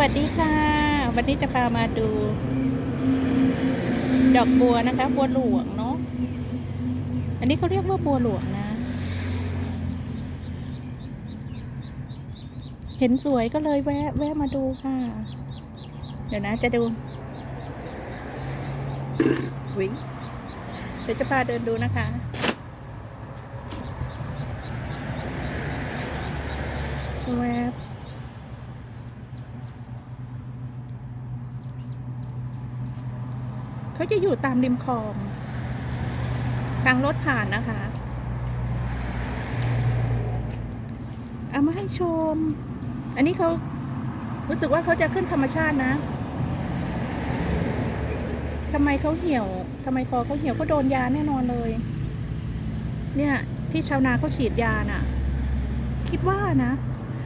วัสดีค่ะ วันนี้จะพามาดู ดอกบัวนะคะ บัวหลวงเนาะอันนี้เขาเรียกว่าบัวหลวงนะ เห็นสวยก็เลยแวะ แวะมาดูค่ะ เดี๋ยวนะจะดูวิเดี๋ยวจะพาเดินดูนะคะแวบ เขาจะอยู่ตามริมคลองทางรถผ่านนะคะเอามาให้ชม อันนี้เขารู้สึกว่าเขาจะขึ้นธรรมชาตินะทำไมเขาเหี่ยวทำไมคอเขาเหี่ยวเขาโดนยาแน่นอนเลย เนี่ย ที่ชาวนาเขาฉีดยาน่ะ คิดว่านะ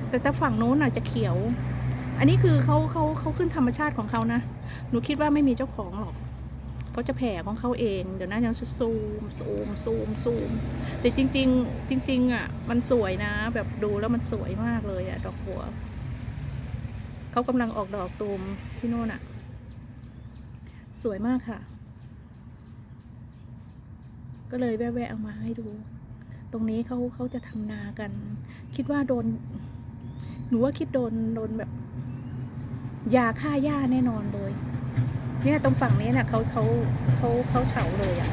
แต่แต่ฝั่งโน้นน่ะจะเขียว อันนี้คือเขาเขาเขาขึ้นธรรมชาติของเขานะ หนูคิดว่าไม่มีเจ้าของหรอก เขาจะแผ่ของเขาเอง เดี๋ยวนะยังซูมซูมซูมซูม แต่จริง ๆ จริง ๆ อะ มันสวยนะ แบบดูแล้วมันสวยมากเลยอะ ดอกบัว เขากำลังออกดอกตูมที่โน่นอะ สวยมากค่ะ ก็เลยแวะๆเอามาให้ดู ตรงนี้เขาเขาจะทำนากัน คิดว่าโดน หนูว่าคิดโดนโดนแบบยาฆ่าหญ้าแน่นอนเลย เนี่ยตรงฝั่งนี้เนี่ยเขาเขาเขาเขาเฉาเลยอะ่ะ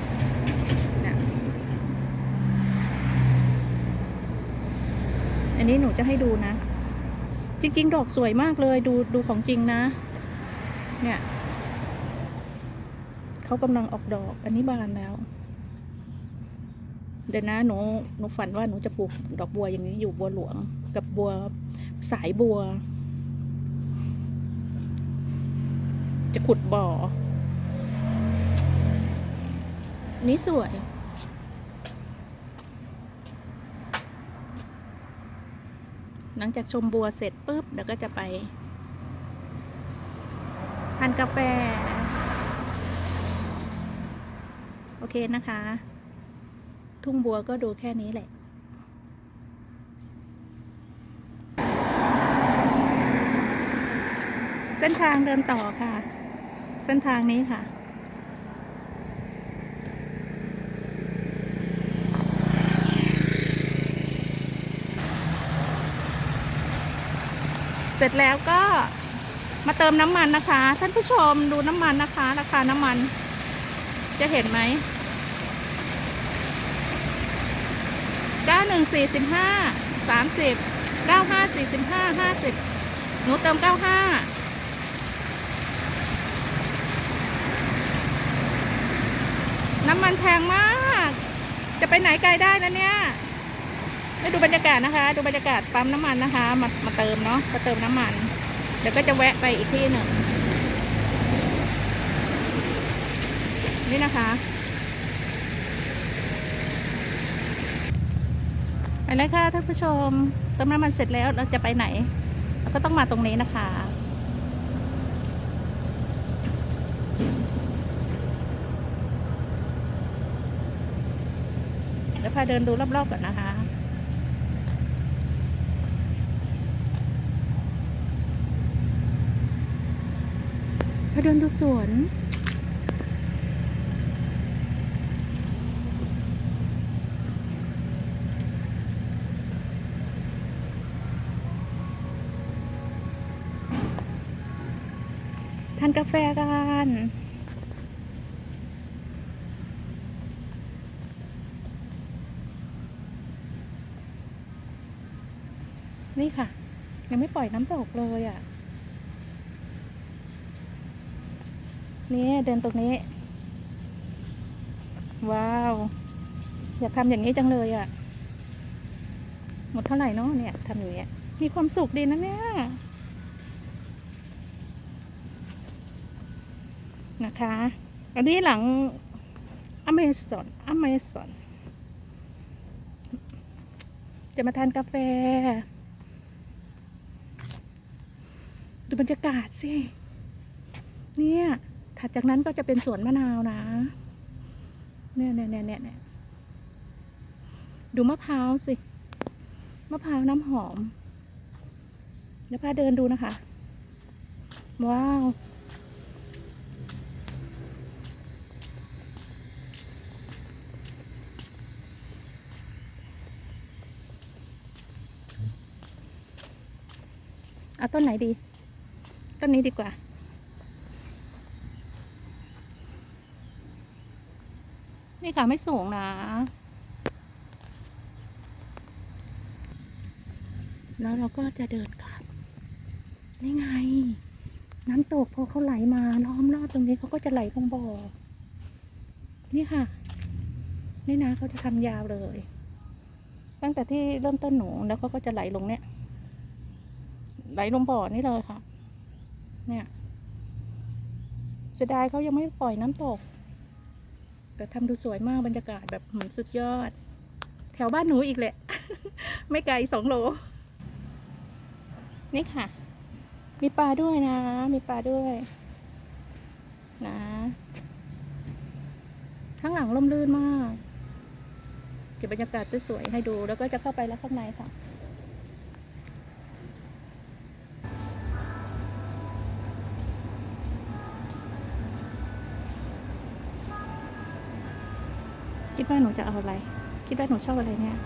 นี่ยอันนี้หนูจะให้ดูนะ จริง ๆ ดอกสวยมากเลยดูดูของจริงนะ เนี่ยเขากำลังออกดอก อันนี้บานแล้ว เดี๋ยวนะหนูหนูฝันว่าหนูจะปลูกดอกบัวอย่างนี้อยู่บัวหลวงกับบัวสายบัว จะขุดบ่อ นี่สวย หลังจากชมบัวเสร็จปุ๊บเดี๋ยวก็จะไปทานกาแฟ โอเคนะคะ ทุ่งบัวก็ดูแค่นี้แหละเส้นทางเดินต่อค่ะ ส้นทางนี้ค่ะ เสร็จแล้วก็มาเติมน้ำมันนะคะ ท่านผู้ชมดูน้ำมันนะคะ ราคาน้ำมัน จะเห็นไหมเก้าหนึ่งสี่สิบห้าสามสิบเก้าห้าสี่สิบห้าห้าสิบหนูเติมเก้าห้า น้ำมันแพงมาก จะไปไหนไกลได้แล้วเนี่ยไปดูบรรยากาศนะคะ ดูบรรยากาศปั๊มน้ำมันนะคะ มามาเติมเนาะมาเติมน้ำมัน เดี๋ยวก็จะแวะไปอีกที่หนึ่งนี่นะคะไปเลยค่ะท่านผู้ชมเติมน้ำมันเสร็จแล้วเราจะไปไหน เราก็ต้องมาตรงนี้นะคะ เดี๋ยวพาเดินดูรอบๆก่อนนะคะพาเดินดูสวนทานกาแฟกัน นี่ค่ะ ยังไม่ปล่อยน้ำตกเลยอะ่ะ นี่เดินตรงนี้ ว้าว อยากทำอย่างนี้จังเลยอะ่ะ หมดเท่าไหร่เนาะเนี่ยทำอย่างเงี้ยมีความสุขดีนะเนี่ยนะคะ อันนี้หลังอเมซอนอเมซอนจะมาทานกาแฟ ดู บรรยากาศสิ เนี่ย ถัดจากนั้นก็จะเป็นสวนมะนาวนะ เนี่ยเนี่ยเนี่ยเนี่ยดูมะพร้าวสิ มะพร้าวน้ำหอม เดี๋ยวพาเดินดูนะคะ ว้าวเอาต้นไหนดี ต้นนี้ดีกว่า นี่ค่ะไม่สูงนะ แล้วเราก็จะเดินกลับนี่ไง น้ำตกพอเขาไหลมาล้อมรอบตรงนี้เขาก็จะไหลลงบ่อ นี่ค่ะ นี่นะเขาจะทำยาวเลย ตั้งแต่ที่เริ่มต้นหนูแล้วเขาก็จะไหลลงเนี่ยไหลลงบ่อนี่เลยค่ะ เนี่ยเสียดายเขายังไม่ปล่อยน้ำตก แต่ทำดูสวยมากบรรยากาศแบบหืมสุดยอด แถวบ้านหนูอีกแหละ ไม่ไกลสองโล นี่ค่ะ มีปลาด้วยนะ มีปลาด้วย นะข้างหลังร่มรื่นมาก เก็บบรรยากาศสวยๆให้ดูแล้วก็จะเข้าไปแล้วข้างในค่ะ คิดว่าหนูจะเอาอะไร คิดว่าหนูชอบอะไรเนี่ย